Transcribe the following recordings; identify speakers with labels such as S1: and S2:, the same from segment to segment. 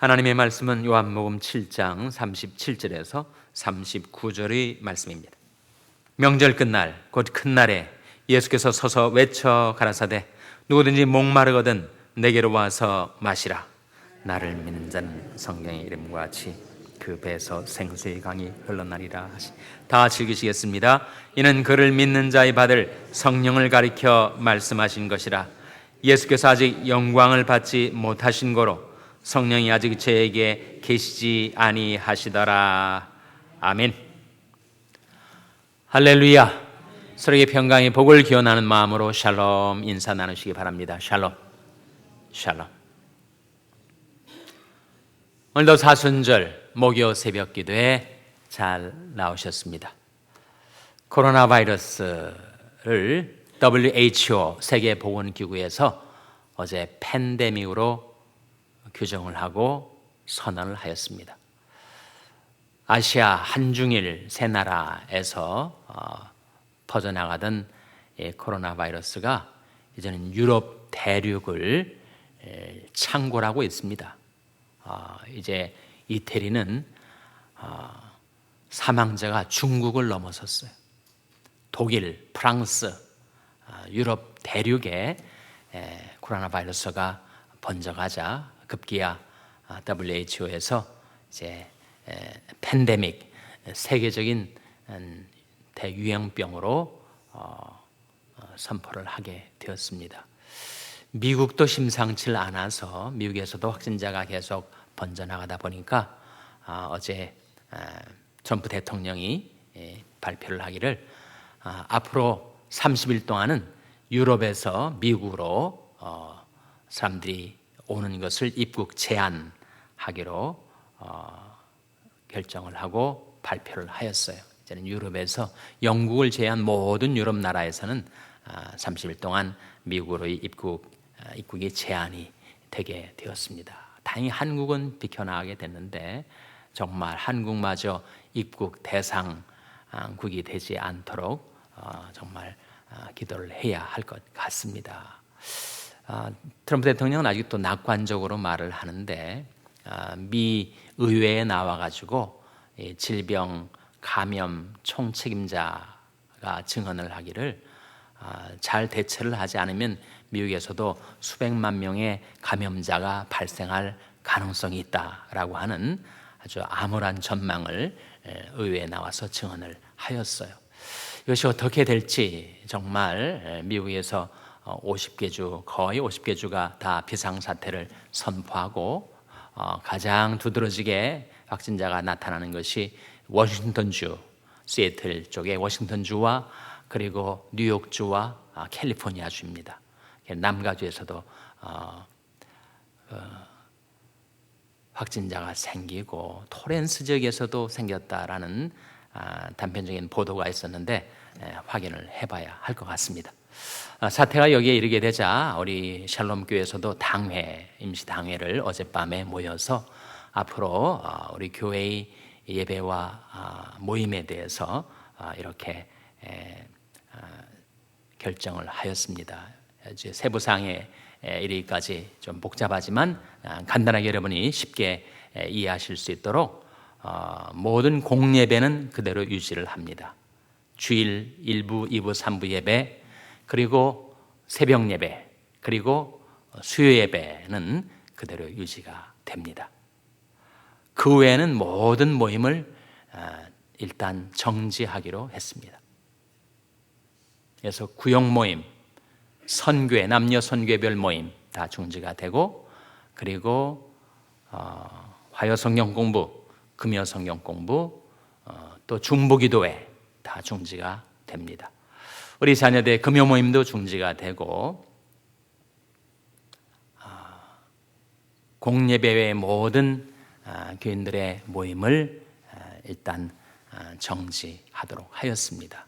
S1: 하나님의 말씀은 요한복음 7장 37절에서 39절의 말씀입니다. 명절 끝날 곧 큰 날에 예수께서 서서 외쳐 가라사대 누구든지 목마르거든 내게로 와서 마시라 나를 믿는 자는 성경의 이름과 같이 그 배에서 생수의 강이 흘러나리라 하시 다 즐기시겠습니다. 이는 그를 믿는 자의 받을 성령을 가리켜 말씀하신 것이라 예수께서 아직 영광을 받지 못하신 거로 성령이 아직 저에게 계시지 아니하시더라. 아멘. 할렐루야. 서로에게 평강의 복을 기원하는 마음으로 샬롬 인사 나누시기 바랍니다. 샬롬. 샬롬. 오늘도 사순절 목요 새벽 기도에 잘 나오셨습니다. 코로나 바이러스를 WHO 세계 보건 기구에서 어제 팬데믹으로 규정을 하고 선언을 하였습니다. 아시아 한중일 세 나라에서 어, 퍼져나가던 코로나 바이러스가 이제는 유럽 대륙을 창궐하고 있습니다. 어, 이제 이태리는 어, 사망자가 중국을 넘어섰어요. 독일, 프랑스, 유럽 대륙에 코로나 바이러스가 번져가자 급기야 WHO에서 이제 팬데믹 세계적인 음, 대유행병으로 어, 어, 선포를 하게 되었습니다. 미국도 심상치 않아서 미국에서도 확진자가 계속 번져나가다 보니까 아, 어제 트럼프 대통령이 발표를 하기를 아, 앞으로 30일 동안은 유럽에서 미국으로 어, 사람들이 오는 것을 입국 제한하기로 어, 결정을 하고 발표를 하였어요. 이제는 유럽에서 영국을 제한 모든 유럽 나라에서는 30일 아, 동안 미국으로 입국 아, 입국이 제한이 되게 되었습니다. 다행히 한국은 비켜나가게 됐는데 정말 한국마저 입국 대상국이 되지 않도록 어, 정말 기도를 해야 할 것 같습니다. 아, 트럼프 대통령은 아직도 낙관적으로 말을 하는데 아, 미 의회에 나와 가지고 질병 감염 총책임자가 증언을 하기를 아, 잘 대처를 하지 않으면 미국에서도 수백만 명의 감염자가 발생할 가능성이 있다라고 하는 아주 암울한 전망을 의회에 나와서 증언을 하였어요. 이것이 어떻게 될지 정말 미국에서 50개 어, 주 거의 50개 주가 다 비상 사태를 선포하고 어, 가장 두드러지게 확진자가 나타나는 것이 워싱턴주, 시애틀 쪽의 워싱턴주와 그리고 뉴욕주와 아, 캘리포니아주입니다. 남가주에서도 어, 확진자가 생기고 토렌스 지역에서도 생겼다라는 아, 단편적인 보도가 있었는데 확인을 해봐야 할 것 같습니다. 아, 사태가 여기에 이르게 되자 우리 샬롬 교회에서도 당회 임시 당회를 어젯밤에 모여서 앞으로 아, 우리 교회의 예배와 아, 모임에 대해서 이렇게 결정을 하였습니다. 세부상에 이르기까지 좀 복잡하지만 간단하게 여러분이 쉽게 이해하실 수 있도록 어, 모든 공예배는 그대로 유지를 합니다. 주일 1부, 2부, 3부 예배 그리고 새벽 예배, 그리고 수요 예배는 그대로 유지가 됩니다. 그 외에는 모든 모임을 아, 일단 정지하기로 했습니다. 그래서 구역 모임, 선교회, 남녀 선교별 모임 다 중지가 되고 그리고 어, 화요 성경 공부, 금요 성경 공부, 어, 또 중보기도회 다 중지가 됩니다. 우리 자녀들 금요 모임도 중지가 되고 아, 공예배의 모든 아, 교인들의 모임을 아, 일단 정지하도록 하였습니다.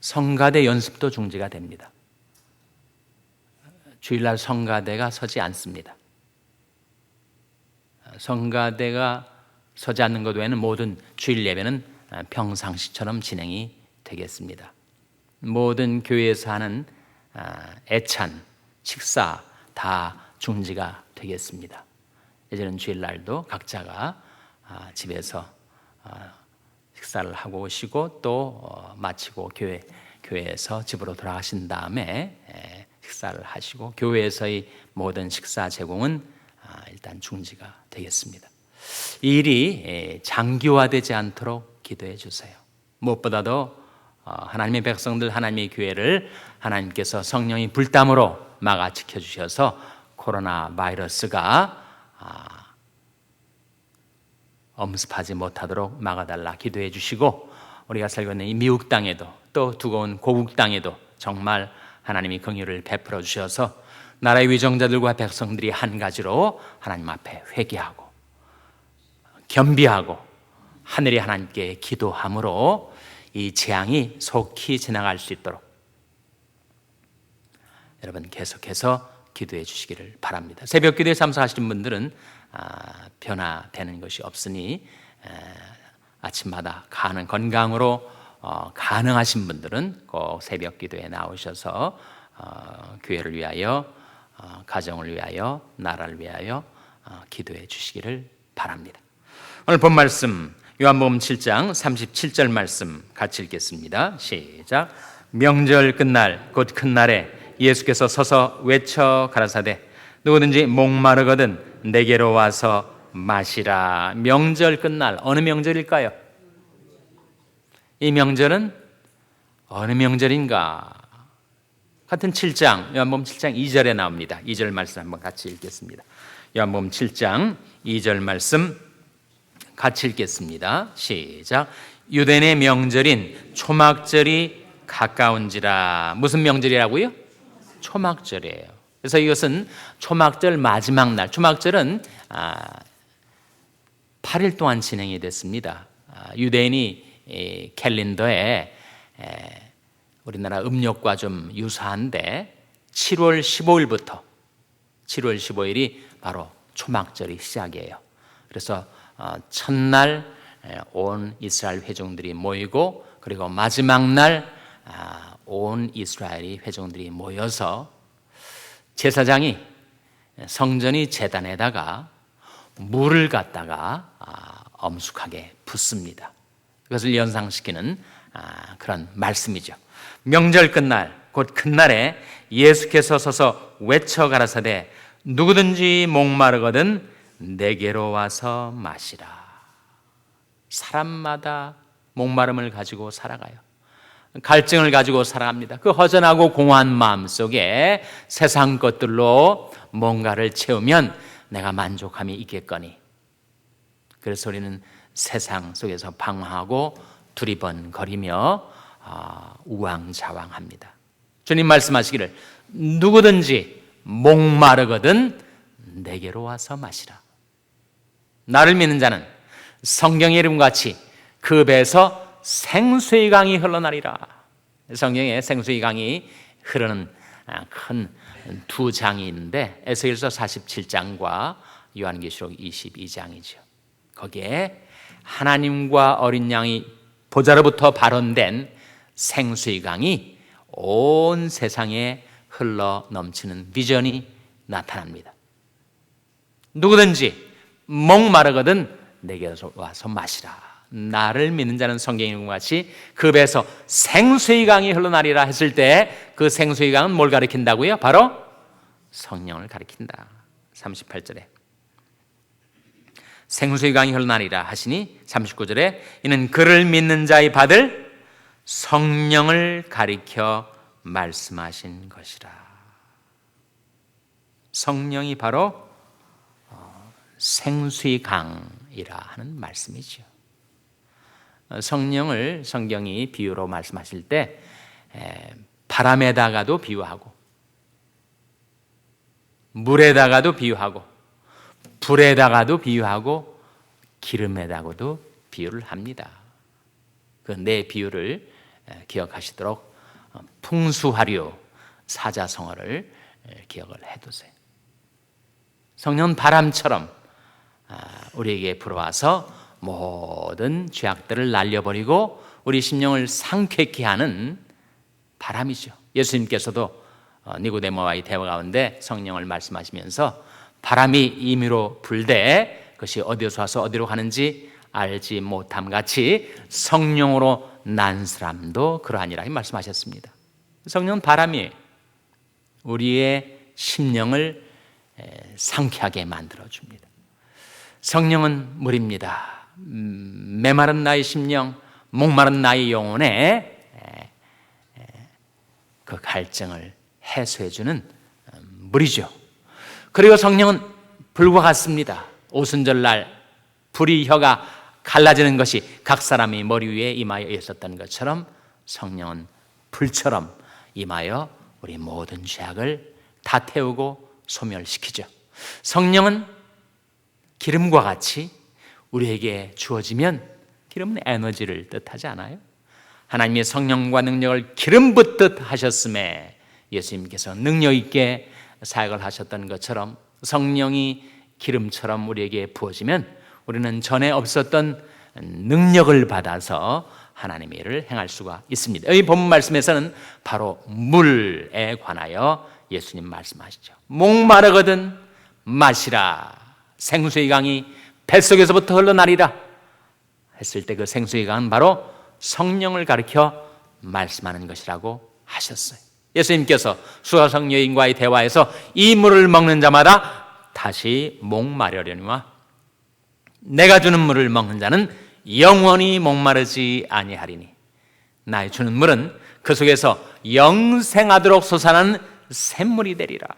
S1: 성가대 연습도 중지가 됩니다. 주일날 성가대가 서지 않습니다. 성가대가 서지 않는 것 외에는 모든 주일 예배는 평상시처럼 진행이 되겠습니다. 모든 교회에서 하는 아, 애찬, 식사 다 중지가 되겠습니다. 예전엔 주일날도 각자가 아, 집에서 아, 식사를 하고 오시고 또 어, 마치고 교회 교회에서 집으로 돌아가신 다음에 에, 식사를 하시고 교회에서의 모든 식사 제공은 아, 일단 중지가 되겠습니다. 이 일이 에, 장기화되지 않도록 기도해 주세요. 무엇보다도 어, 하나님의 백성들 하나님의 교회를 하나님께서 성령이 불담으로 막아 지켜 주셔서 코로나 바이러스가 아, 엄습하지 못하도록 막아달라 기도해 주시고 우리가 살고 있는 이 미국 땅에도 또 두꺼운 고국 땅에도 정말 하나님이 긍휼을 베풀어 주셔서 나라의 위정자들과 백성들이 한 가지로 하나님 앞에 회개하고 겸비하고 하늘이 하나님께 기도함으로 이 재앙이 속히 지나갈 수 있도록 여러분 계속해서 기도해 주시기를 바랍니다. 새벽 기도에 참석하시는 분들은 아, 변화되는 것이 없으니 아침마다 가는 건강으로 어, 가능하신 분들은 꼭 새벽 기도에 나오셔서 어, 교회를 위하여 어, 가정을 위하여 나라를 위하여 기도해 주시기를 바랍니다. 오늘 본 말씀 요한복음 7장 37절 말씀 같이 읽겠습니다. 시작. 명절 끝날 곧 큰 날에 예수께서 서서 외쳐 가라사대 누구든지 목마르거든 내게로 와서 마시라. 명절 끝날 어느 명절일까요? 이 명절은 어느 명절인가? 같은 7장, 요한복음 7장 2절에 나옵니다. 2절 말씀 한번 같이 읽겠습니다. 요한복음 7장 2절 말씀 같이 읽겠습니다. 시작. 유대인의 명절인 초막절이 가까운지라. 무슨 명절이라고요? 초막절이에요. 그래서 이것은 초막절 마지막 날, 초막절은 8일 아, 동안 진행이 됐습니다. 아, 유대인이 캘린더에 우리나라 음력과 좀 유사한데 7월 15일부터 7월 15일이 바로 초막절이 시작이에요. 그래서 어, 첫날 온 이스라엘 회중들이 모이고 그리고 마지막 날온 아, 이스라엘이 회중들이 모여서 제사장이 성전이 재단에다가 물을 갖다가 아, 엄숙하게 붓습니다. 그것을 연상시키는 아, 그런 말씀이죠. 명절 끝날 곧 큰날에 예수께서 서서 외쳐 가라사대 누구든지 목마르거든 내게로 와서 마시라. 사람마다 목마름을 가지고 살아가요. 갈증을 가지고 살아갑니다. 그 허전하고 공허한 마음 속에 세상 것들로 뭔가를 채우면 내가 만족함이 있겠거니. 그래서 우리는 세상 속에서 방황하고 두리번거리며 아, 우왕좌왕합니다. 주님 말씀하시기를 누구든지 목마르거든 내게로 와서 마시라. 나를 믿는 자는 성경의 이름 같이 그 배에서 생수의 강이 흘러나리라. 성경에 생수의 강이 흐르는 아, 큰두 장이 있는데 에스겔서 47장과 요한계시록 22장이죠. 거기에 하나님과 어린 양이 보좌로부터 발언된 생수의 강이 온 세상에 흘러 넘치는 비전이 나타납니다. 누구든지 목마르거든 내게 와서 마시라. 나를 믿는 자는 성경인 것 같이 그 배에서 생수의 강이 흘러나리라 했을 때 그 생수의 강은 뭘 가리킨다고요? 바로 성령을 가리킨다. 38절에 생수의 강이 흘러나리라 하시니 39절에 이는 그를 믿는 자의 받을 성령을 가리켜 말씀하신 것이라. 성령이 바로 어, 생수의 강이라 하는 말씀이죠. 성령을 성경이 비유로 말씀하실 때 바람에다가도 비유하고 물에다가도 비유하고 불에다가도 비유하고 기름에다가도 비유를 합니다. 그 네 비유를 기억하시도록 어, 풍수하류 사자성어를 기억을 해두세요. 성령 바람처럼 아, 우리에게 불어와서 모든 죄악들을 날려버리고 우리 심령을 상쾌케 하는 바람이죠. 예수님께서도 어, 니고데모와 의 대화 가운데 성령을 말씀하시면서 바람이 임의로 불되 그것이 어디서 와서 어디로 가는지 알지 못함 같이 성령으로 난 사람도 그러하니라 이 말씀하셨습니다. 성령은 바람이 우리의 심령을 상쾌하게 만들어 줍니다. 성령은 물입니다. 음, 메마른 나의 심령, 목마른 나의 영혼에 그 갈증을 해소해주는 음, 물이죠. 그리고 성령은 불과 같습니다. 오순절날 불이 혀가 갈라지는 것이 각 사람이 머리 위에 임하여 있었던 것처럼 성령은 불처럼 임하여 우리 모든 죄악을 다 태우고 소멸시키죠. 성령은 기름과 같이 우리에게 주어지면 기름은 에너지를 뜻하지 않아요? 하나님의 성령과 능력을 기름 붓듯 하셨음에 예수님께서 능력 있게 사역을 하셨던 것처럼 성령이 기름처럼 우리에게 부어지면 우리는 전에 없었던 능력을 받아서 하나님의 일을 행할 수가 있습니다. 이 본문 말씀에서는 바로 물에 관하여 예수님 말씀하시죠. 목마르거든 마시라. 생수의 강이 뱃속에서부터 흘러나리라. 했을 때 그 생수의 강은 바로 성령을 가리켜 말씀하는 것이라고 하셨어요. 예수님께서 수화성 여인과의 대화에서 이 물을 먹는 자마다 다시 목마르려니와 내가 주는 물을 먹는 자는 영원히 목마르지 아니하리니 나의 주는 물은 그 속에서 영생하도록 솟아나는 샘물이 되리라.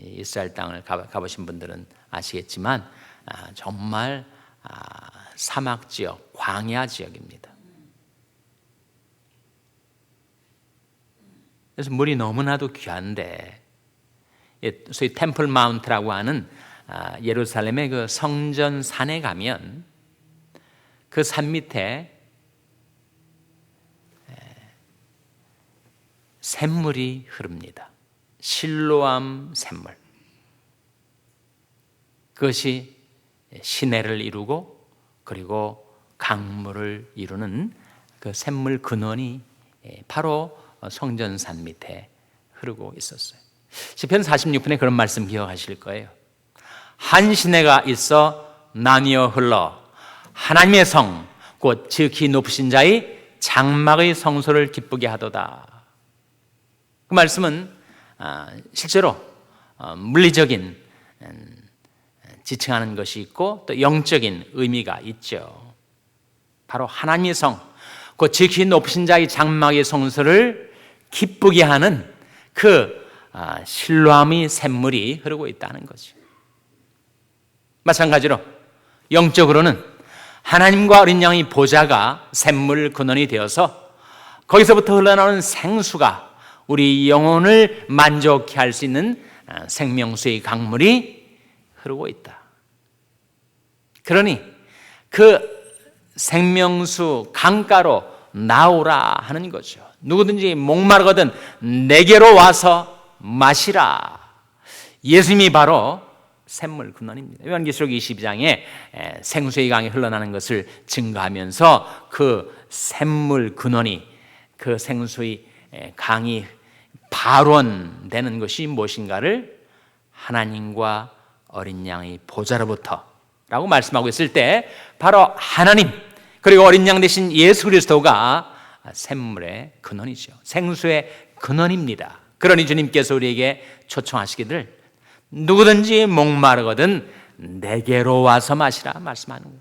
S1: 이스라엘 땅을 가보신 분들은 아시겠지만 아, 정말 아, 사막 지역, 광야 지역입니다. 그래서 물이 너무나도 귀한데 소위 템플 마운트라고 하는 아, 예루살렘의 그 성전 산에 가면 그 산 밑에 샘물이 흐릅니다. 실로암 샘물. 그것이 시내를 이루고 그리고 강물을 이루는 그 샘물 근원이 바로 성전산 밑에 흐르고 있었어요. 시편 46편에 그런 말씀 기억하실 거예요. 한 시내가 있어 나뉘어 흘러 하나님의 성, 곧 지극히 높으신 자의 장막의 성소를 기쁘게 하도다. 그 말씀은 아, 실제로 어, 물리적인 음, 지칭하는 것이 있고 또 영적인 의미가 있죠. 바로 하나님의 성, 그 지극히 높으신 자의 장막의 성소를 기쁘게 하는 그 아, 신뢰함의 샘물이 흐르고 있다는 거죠. 마찬가지로 영적으로는 하나님과 어린 양의 보좌가 샘물 근원이 되어서 거기서부터 흘러나오는 생수가 우리 영혼을 만족케 할 수 있는 아, 생명수의 강물이 흐르고 있다. 그러니 그 생명수 강가로 나오라 하는 거죠. 누구든지 목마르거든 내게로 와서 마시라. 예수님이 바로 샘물 근원입니다. 요한계시록 22장에 생수의 강이 흘러나는 것을 증거하면서 그 샘물 근원이 그 생수의 강이 발원되는 것이 무엇인가를 하나님과 어린 양의 보좌로부터 라고 말씀하고 있을 때 바로 하나님 그리고 어린 양 대신 예수 그리스도가 샘물의 근원이죠. 생수의 근원입니다. 그러니 주님께서 우리에게 초청하시기를 누구든지 목마르거든 내게로 와서 마시라 말씀하는 거예요.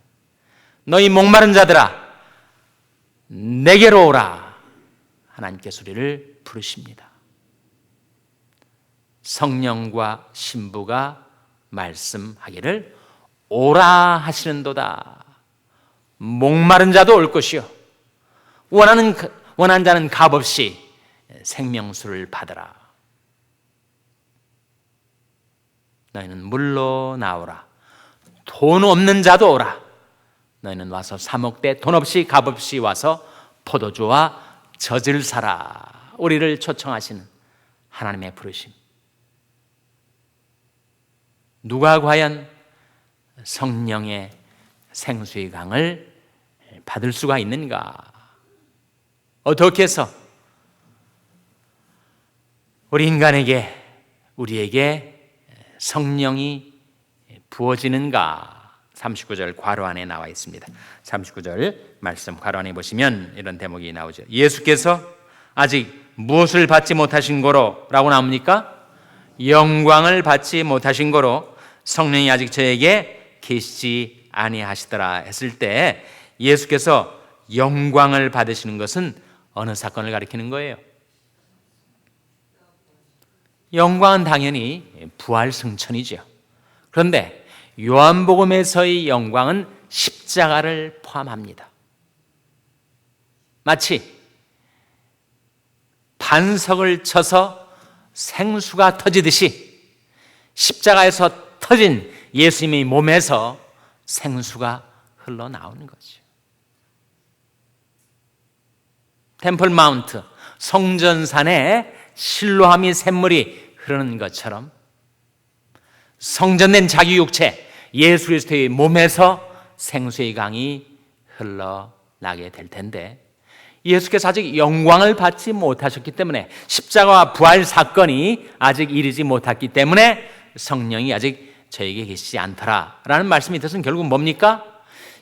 S1: 너희 목마른 자들아 내게로 오라 하나님께서 우리를 부르십니다. 성령과 신부가 말씀하기를 오라 하시는도다. 목마른 자도 올 것이요 원하는 원한 자는 값없이 생명수를 받으라. 너희는 물로 나오라. 돈 없는 자도 오라. 너희는 와서 사먹되 돈 없이 값없이 와서 포도주와 젖을 사라. 우리를 초청하시는 하나님의 부르심. 누가 과연 성령의 생수의 강을 받을 수가 있는가? 어떻게 해서 우리 인간에게 우리에게 성령이 부어지는가? 39절 괄호 안에 나와 있습니다. 39절 말씀 괄호 안에 보시면 이런 대목이 나오죠. 예수께서 아직 무엇을 받지 못하신 거로라고 나옵니까? 영광을 받지 못하신 거로 성령이 아직 저에게 계시지 아니하시더라 했을 때 예수께서 영광을 받으시는 것은 어느 사건을 가리키는 거예요? 영광은 당연히 부활 승천이죠. 그런데 요한복음에서의 영광은 십자가를 포함합니다. 마치 반석을 쳐서 생수가 터지듯이 십자가에서 터진 예수님의 몸에서 생수가 흘러나오는 거죠. 템플 마운트, 성전산에 실로함이 샘물이 흐르는 것처럼 성전된 자기 육체 예수 그리스도의 몸에서 생수의 강이 흘러나게 될 텐데 예수께서 아직 영광을 받지 못하셨기 때문에 십자가와 부활 사건이 아직 이르지 못했기 때문에 성령이 아직 저에게 계시지 않더라라는 말씀이 뜻은 결국 뭡니까?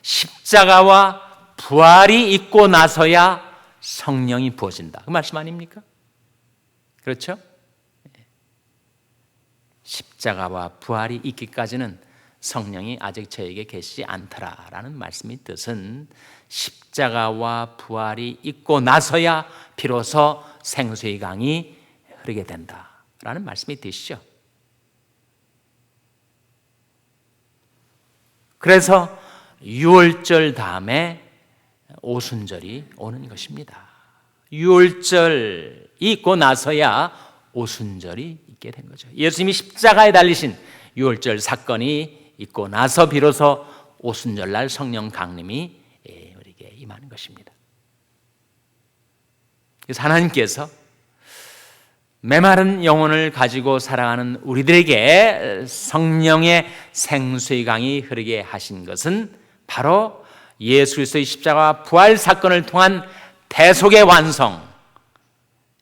S1: 십자가와 부활이 있고 나서야 성령이 부어진다. 그 말씀 아닙니까? 그렇죠? 십자가와 부활이 있기까지는 성령이 아직 저에게 계시지 않더라라는 말씀의 뜻은 십자가와 부활이 있고 나서야 비로소 생수의 강이 흐르게 된다라는 말씀이 되시죠. 그래서 6월절 다음에 오순절이 오는 것입니다. 6월절이 있고 나서야 오순절이 있게 된 거죠. 예수님이 십자가에 달리신 6월절 사건이 있고 나서 비로소 오순절 날 성령 강림이 예, 우리에게 임하는 것입니다. 그래서 하나님께서 메마른 영혼을 가지고 살아가는 우리들에게 성령의 생수의 강이 흐르게 하신 것은 바로 예수 그리스도의 십자가 부활 사건을 통한 대속의 완성,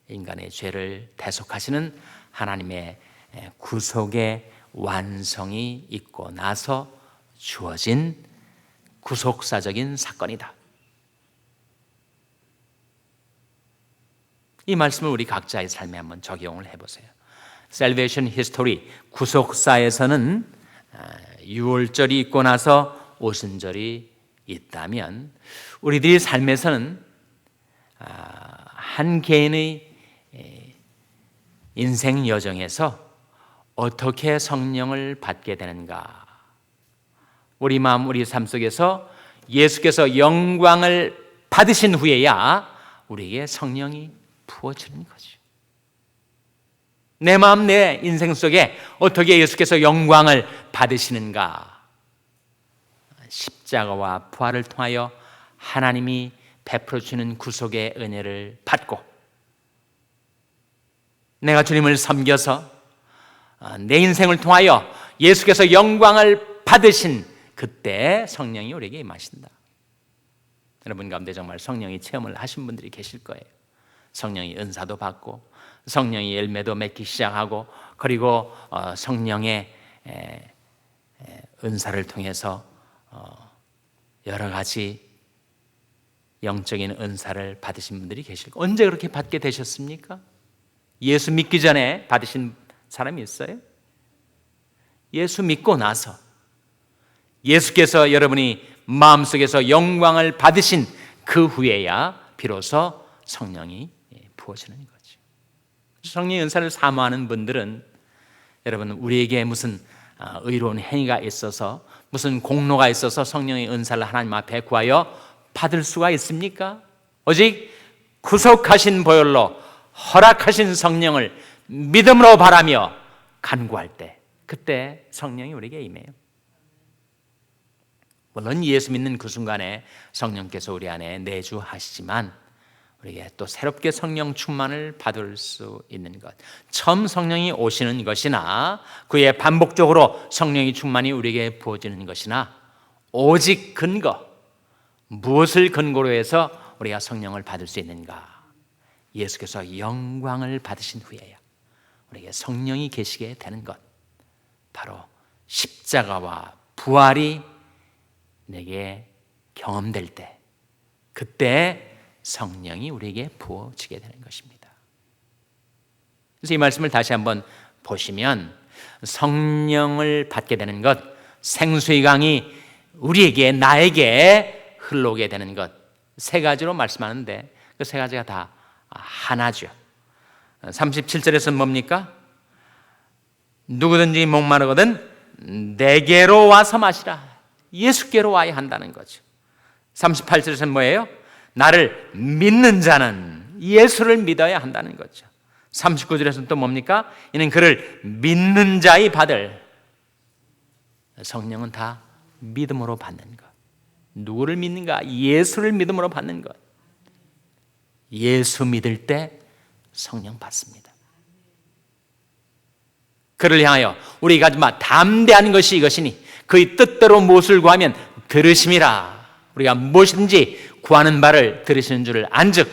S1: 인간의 죄를 대속하시는 하나님의 구속의 완성이 있고 나서 주어진 구속사적인 사건이다. 이 말씀을 우리 각자의 삶에 한번 적용을 해보세요. Salvation History 구속사에서는 6월절이 아, 있고 나서 오순절이 있다면 우리들의 삶에서는 아, 한 개인의 인생 여정에서 어떻게 성령을 받게 되는가? 우리 마음, 우리 삶 속에서 예수께서 영광을 받으신 후에야 우리에게 성령이 부어지는 거죠. 내 마음, 내 인생 속에 어떻게 예수께서 영광을 받으시는가? 십자가와 부활을 통하여 하나님이 베풀어 주는 구속의 은혜를 받고 내가 주님을 섬겨서 어, 내 인생을 통하여 예수께서 영광을 받으신 그때 성령이 우리에게 임하신다. 여러분 가운데 정말 성령이 체험을 하신 분들이 계실 거예요. 성령이 은사도 받고 성령이 열매도 맺기 시작하고 그리고 어, 성령의 은사를 통해서 어, 여러 가지 영적인 은사를 받으신 분들이 계실 거예요. 언제 그렇게 받게 되셨습니까? 예수 믿기 전에 받으신 사람이 있어요? 예수 믿고 나서 예수께서 여러분이 마음속에서 영광을 받으신 그 후에야 비로소 성령이 부어지는 거죠. 성령 연사를 사모하는 분들은 여러분 우리에게 무슨 아, 의로운 행위가 있어서 무슨 공로가 있어서 성령의 은사를 하나님 앞에 구하여 받을 수가 있습니까? 오직 구속하신 보혈로 허락하신 성령을 믿음으로 바라며 간구할 때 그때 성령이 우리에게 임해요. 물론 예수 믿는 그 순간에 성령께서 우리 안에 내주하시지만 우리에게 또 새롭게 성령 충만을 받을 수 있는 것. 처음 성령이 오시는 것이나 그의 반복적으로 성령이 충만이 우리에게 부어지는 것이나 오직 근거, 무엇을 근거로 해서 우리가 성령을 받을 수 있는가? 예수께서 영광을 받으신 후에야. 우리에게 성령이 계시게 되는 것. 바로 십자가와 부활이 내게 경험될 때, 그때 성령이 우리에게 부어지게 되는 것입니다. 그래서 이 말씀을 다시 한번 보시면 성령을 받게 되는 것, 생수의 강이 우리에게, 나에게 흘러오게 되는 것, 세 가지로 말씀하는데 그 세 가지가 다 하나죠. 37절에서 뭡니까? 누구든지 목마르거든 내게로 와서 마시라. 예수께로 와야 한다는 거죠. 38절에서는 뭐예요? 나를 믿는 자는 예수를 믿어야 한다는 거죠. 39절에서는 또 뭡니까? 이는 그를 믿는 자의 받을 성령은 다 믿음으로 받는 것. 누구를 믿는가? 예수를 믿음으로 받는 것. 예수 믿을 때 성령 받습니다. 그를 향하여 우리가 마 담대한 것이 이것이니 그의 뜻대로 무엇을 구하면 들으심이라. 우리가 무엇이든지 구하는 바를 들으시는 줄을 안즉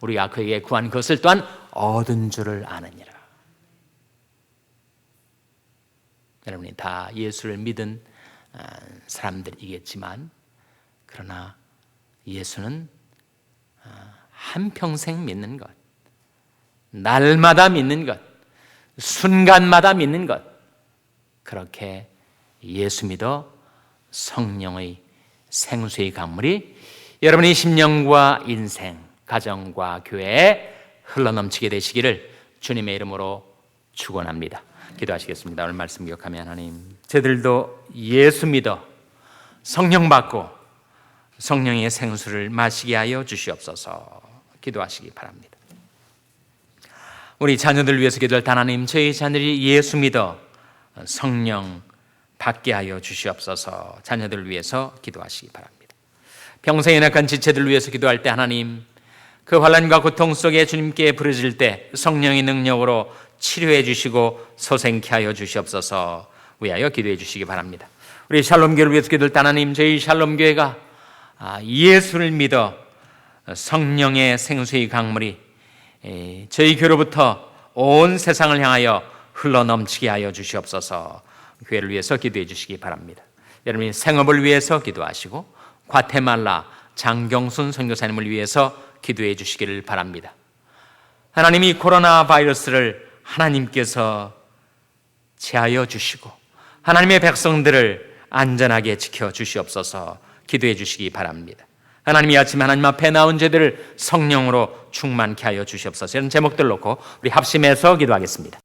S1: 우리가 그에게 구한 것을 또한 얻은 줄을 아느니라. 여러분이 다 예수를 믿은 아, 사람들이겠지만 그러나 예수는 아, 한평생 믿는 것, 날마다 믿는 것, 순간마다 믿는 것, 그렇게 예수 믿어 성령의 생수의 강물이 여러분의 심령과 인생, 가정과 교회에 흘러넘치게 되시기를 주님의 이름으로 축원합니다. 기도하시겠습니다. 오늘 말씀 기억하면 하나님, 저들도 예수 믿어 성령 받고 성령의 생수를 마시게 하여 주시옵소서. 기도하시기 바랍니다. 우리 자녀들 위해서 기도할 하나님, 저희 자녀들이 예수 믿어 성령 받게 하여 주시옵소서. 자녀들 위해서 기도하시기 바랍니다. 평생에 낙한 지체들 위해서 기도할 때 하나님, 그 환란과 고통 속에 주님께 부르질 때 성령의 능력으로 치료해 주시고 소생케 하여 주시옵소서. 위하여 기도해 주시기 바랍니다. 우리 샬롬 교회를 위해서 기도할 때 하나님, 저희 샬롬 교회가 아, 예수를 믿어 성령의 생수의 강물이 저희 교로부터 온 세상을 향하여 흘러 넘치게 하여 주시옵소서. 교회를 위해서 기도해 주시기 바랍니다. 여러분이 생업을 위해서 기도하시고 과테말라 장경순 선교사님을 위해서 기도해 주시기를 바랍니다. 하나님이 코로나 바이러스를 하나님께서 제하여 주시고 하나님의 백성들을 안전하게 지켜 주시옵소서 기도해 주시기 바랍니다. 하나님이 아침 하나님 앞에 나온 죄들을 성령으로 충만케 하여 주시옵소서. 이런 제목들 놓고 우리 합심해서 기도하겠습니다.